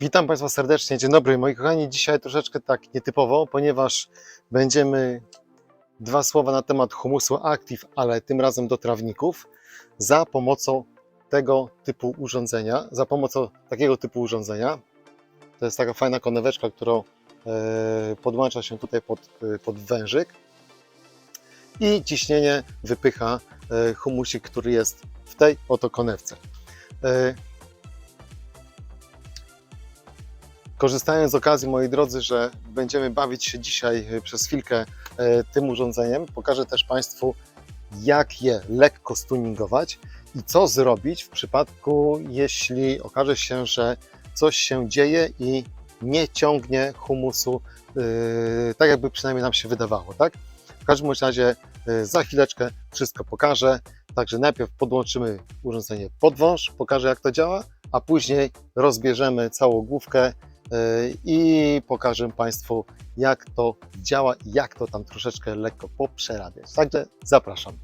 Witam Państwa serdecznie, dzień dobry moi kochani. Dzisiaj troszeczkę tak nietypowo, ponieważ będziemy dwa słowa na temat humusu active, ale tym razem do trawników za pomocą tego typu urządzenia, za pomocą takiego typu urządzenia. To jest taka fajna koneweczka, którą e, podłącza się tutaj pod, e, pod wężyk i ciśnienie wypycha e, humusik, który jest w tej oto konewce. Korzystając z okazji, moi drodzy, że będziemy bawić się dzisiaj e, przez chwilkę e, tym urządzeniem, pokażę też Państwu, jak je lekko stuningować i co zrobić w przypadku, jeśli okaże się, że coś się dzieje i nie ciągnie humusu, yy, tak jakby przynajmniej nam się wydawało, tak? W każdym razie za chwileczkę wszystko pokażę, także najpierw podłączymy urządzenie pod wąż, pokażę jak to działa, a później rozbierzemy całą główkę i pokażę Państwu jak to działa i jak to tam troszeczkę lekko poprzerabiać. Także zapraszam.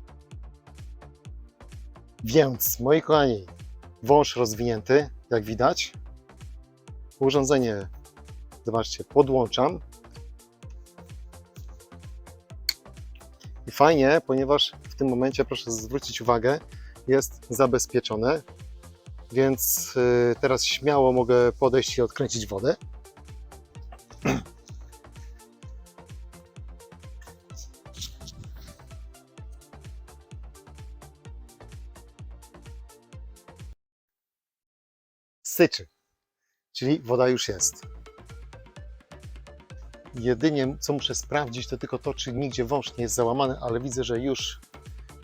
Więc, moi kochani, wąż rozwinięty, jak widać. Urządzenie, zobaczcie, podłączam. I fajnie, ponieważ w tym momencie, proszę zwrócić uwagę, jest zabezpieczone. Więc y, teraz śmiało mogę podejść i odkręcić wodę. syczy, czyli woda już jest. Jedynie co muszę sprawdzić, to tylko to, czy nigdzie wąż nie jest załamany, ale widzę, że już,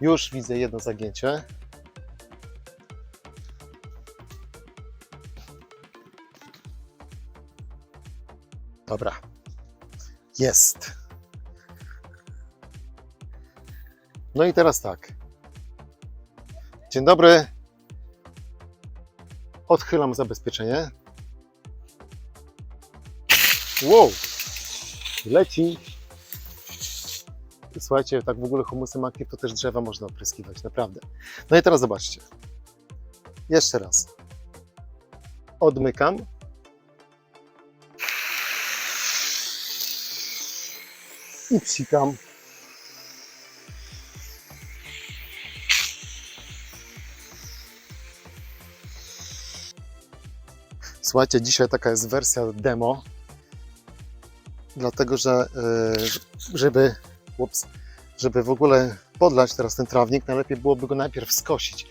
już widzę jedno zagięcie. Dobra, jest. No i teraz tak. Dzień dobry. Odchylam zabezpieczenie. Wow! Leci. Słuchajcie, tak w ogóle humusem active to też drzewa można opryskiwać, naprawdę. No i teraz zobaczcie. Jeszcze raz. Odmykam. I psikam. Słuchajcie, dzisiaj taka jest wersja demo, dlatego że e, żeby, ups, żeby w ogóle podlać teraz ten trawnik, najlepiej byłoby go najpierw skosić.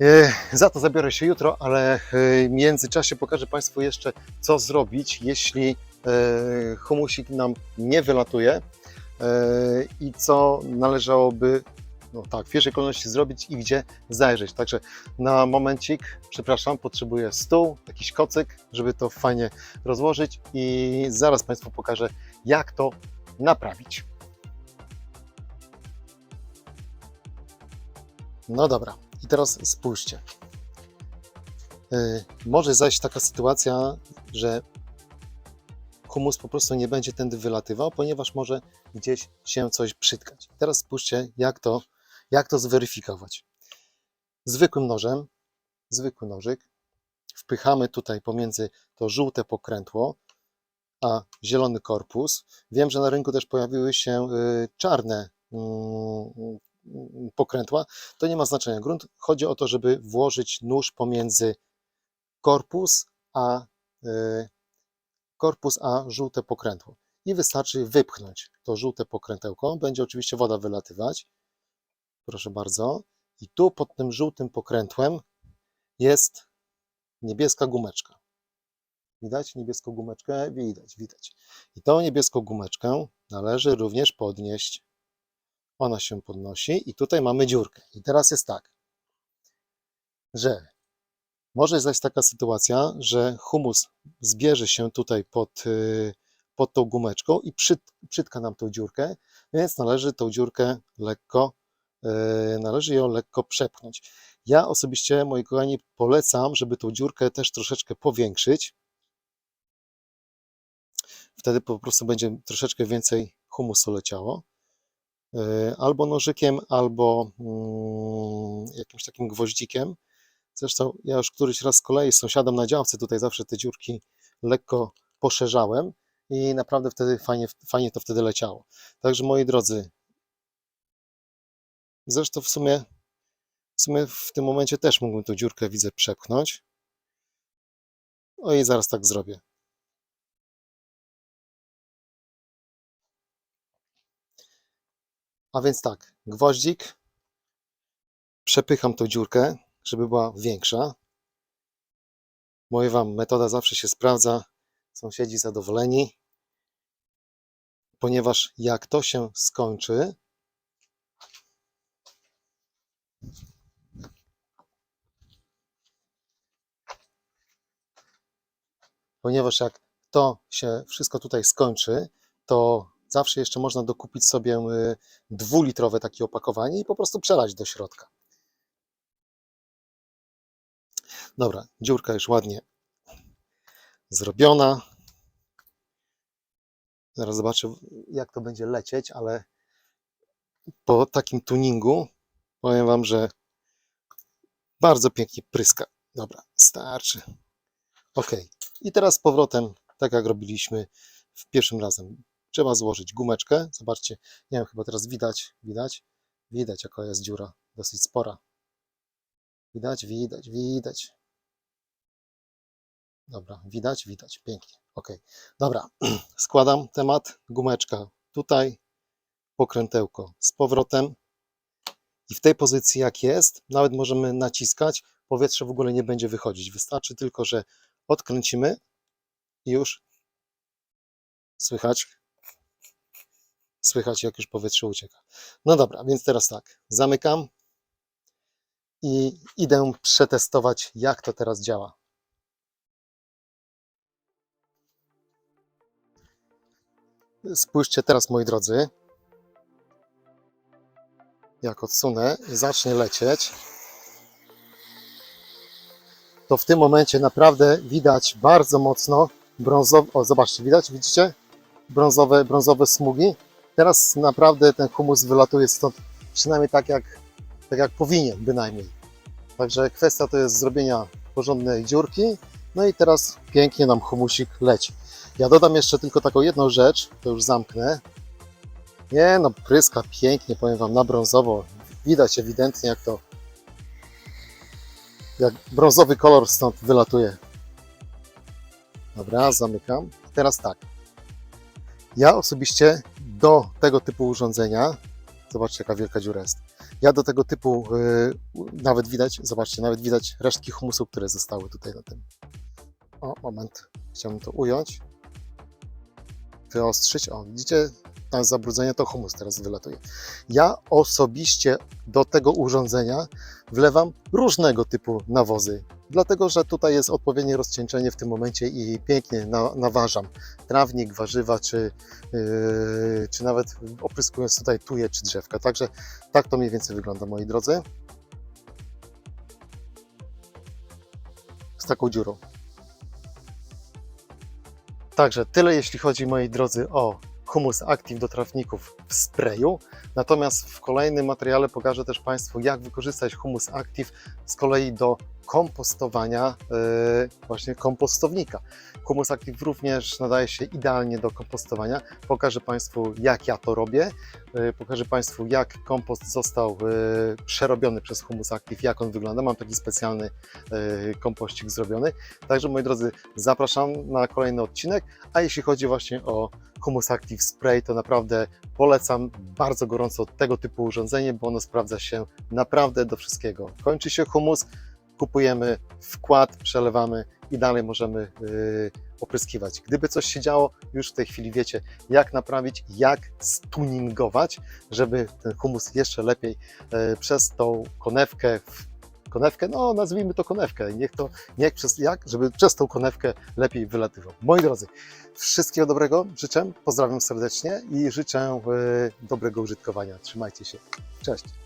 E, Za to zabiorę się jutro, ale e, w międzyczasie pokażę Państwu jeszcze, co zrobić, jeśli humusik nam nie wylatuje e, i co należałoby no tak, w pierwszej kolejności zrobić i gdzie zajrzeć. Także na momencik, przepraszam, potrzebuję stół, jakiś kocyk, żeby to fajnie rozłożyć i zaraz Państwu pokażę, jak to naprawić. No dobra, i teraz spójrzcie. Yy, może zajść taka sytuacja, że humus po prostu nie będzie tędy wylatywał, ponieważ może gdzieś się coś przytkać. Teraz spójrzcie, jak to jak to zweryfikować? Zwykłym nożem, zwykły nożyk, wpychamy tutaj pomiędzy to żółte pokrętło, a zielony korpus. Wiem, że na rynku też pojawiły się y, czarne mm, pokrętła. To nie ma znaczenia. Grunt chodzi o to, żeby włożyć nóż pomiędzy korpus a y, korpus a żółte pokrętło. I wystarczy wypchnąć to żółte pokrętełko. Będzie oczywiście woda wylatywać proszę bardzo. I tu pod tym żółtym pokrętłem jest niebieska gumeczka. Widać niebieską gumeczkę? Widać, widać. I tą niebieską gumeczkę należy również podnieść. Ona się podnosi i tutaj mamy dziurkę. I teraz jest tak, że może zajść taka sytuacja, że humus zbierze się tutaj pod, y, pod tą gumeczką i przyt, przytka nam tą dziurkę, więc należy tą dziurkę lekko E, należy ją lekko przepchnąć. Ja osobiście, moi kochani, polecam, żeby tą dziurkę też troszeczkę powiększyć. Wtedy po prostu będzie troszeczkę więcej humusu leciało. E, albo nożykiem, albo mm, jakimś takim gwoździkiem. Zresztą ja już któryś raz z kolei z sąsiadem na działce tutaj zawsze te dziurki lekko poszerzałem i naprawdę wtedy fajnie, fajnie to wtedy leciało. Także moi drodzy, zresztą w sumie, w sumie w tym momencie też mógłbym tą dziurkę widzę przepchnąć. O i zaraz tak zrobię. A więc tak, gwoździk, przepycham tą dziurkę, żeby była większa. Mówię Wam, metoda zawsze się sprawdza, sąsiedzi zadowoleni, ponieważ jak to się skończy, ponieważ jak to się wszystko tutaj skończy, to zawsze jeszcze można dokupić sobie y, dwulitrowe takie opakowanie i po prostu przelać do środka. Dobra, dziurka już ładnie zrobiona. Zaraz zobaczę, jak to będzie lecieć, ale po takim tuningu powiem Wam, że bardzo pięknie pryska. Dobra, starczy. Ok, i teraz z powrotem, tak jak robiliśmy w pierwszym razem. Trzeba złożyć gumeczkę. Zobaczcie, nie wiem, chyba teraz widać, widać, widać jaka jest dziura, dosyć spora. Widać, widać, widać. Dobra, widać, widać, pięknie. Ok, dobra, składam temat, gumeczka tutaj, pokrętełko z powrotem. I w tej pozycji jak jest, nawet możemy naciskać, powietrze w ogóle nie będzie wychodzić. Wystarczy tylko, że odkręcimy. I już. Słychać, słychać jak już powietrze ucieka. No dobra, więc teraz tak, zamykam. I idę przetestować jak to teraz działa. Spójrzcie teraz, moi drodzy, jak odsunę i zacznie lecieć, to w tym momencie naprawdę widać bardzo mocno brązowe, o zobaczcie, widać, widzicie? Brązowe, brązowe smugi. Teraz naprawdę ten humus wylatuje stąd przynajmniej tak jak, tak jak powinien bynajmniej. Także kwestia to jest zrobienia porządnej dziurki. No i teraz pięknie nam humusik leci. Ja dodam jeszcze tylko taką jedną rzecz, to już zamknę. Nie no, pryska pięknie, powiem Wam, na brązowo. Widać ewidentnie jak to, jak brązowy kolor stąd wylatuje. Dobra, zamykam. Teraz tak. Ja osobiście do tego typu urządzenia, zobaczcie jaka wielka dziura jest. Ja do tego typu, yy, nawet widać, zobaczcie, nawet widać resztki humusu, które zostały tutaj na tym. O, moment, chciałbym to ująć wyostrzyć. O, widzicie, tam zabrudzenie to humus teraz wylatuje. Ja osobiście do tego urządzenia wlewam różnego typu nawozy, dlatego że tutaj jest odpowiednie rozcieńczenie w tym momencie i pięknie na, naważam trawnik, warzywa, czy, yy, czy nawet opryskując tutaj tuje czy drzewka. Także tak to mniej więcej wygląda, moi drodzy. Z taką dziurą. Także tyle jeśli chodzi, moi drodzy, o Humus Active do trawników w sprayu. Natomiast w kolejnym materiale pokażę też Państwu, jak wykorzystać Humus Active z kolei do kompostowania yy, właśnie kompostownika. Humus Active również nadaje się idealnie do kompostowania. Pokażę Państwu, jak ja to robię. Yy, pokażę Państwu, jak kompost został yy, przerobiony przez Humus Active, jak on wygląda. Mam taki specjalny kompościk zrobiony. Także moi drodzy, zapraszam na kolejny odcinek. A jeśli chodzi właśnie o Humus Active Spray, to naprawdę polecam bardzo gorąco tego typu urządzenie, bo ono sprawdza się naprawdę do wszystkiego. Kończy się humus, kupujemy wkład, przelewamy i dalej możemy yy, opryskiwać. Gdyby coś się działo, już w tej chwili wiecie, jak naprawić, jak stuningować, żeby ten humus jeszcze lepiej yy, przez tą konewkę konewkę, no nazwijmy to konewkę, niech to, niech przez, jak, żeby przez tą konewkę lepiej wylatywał. Moi drodzy, wszystkiego dobrego życzę, pozdrawiam serdecznie i życzę e, dobrego użytkowania. Trzymajcie się. Cześć.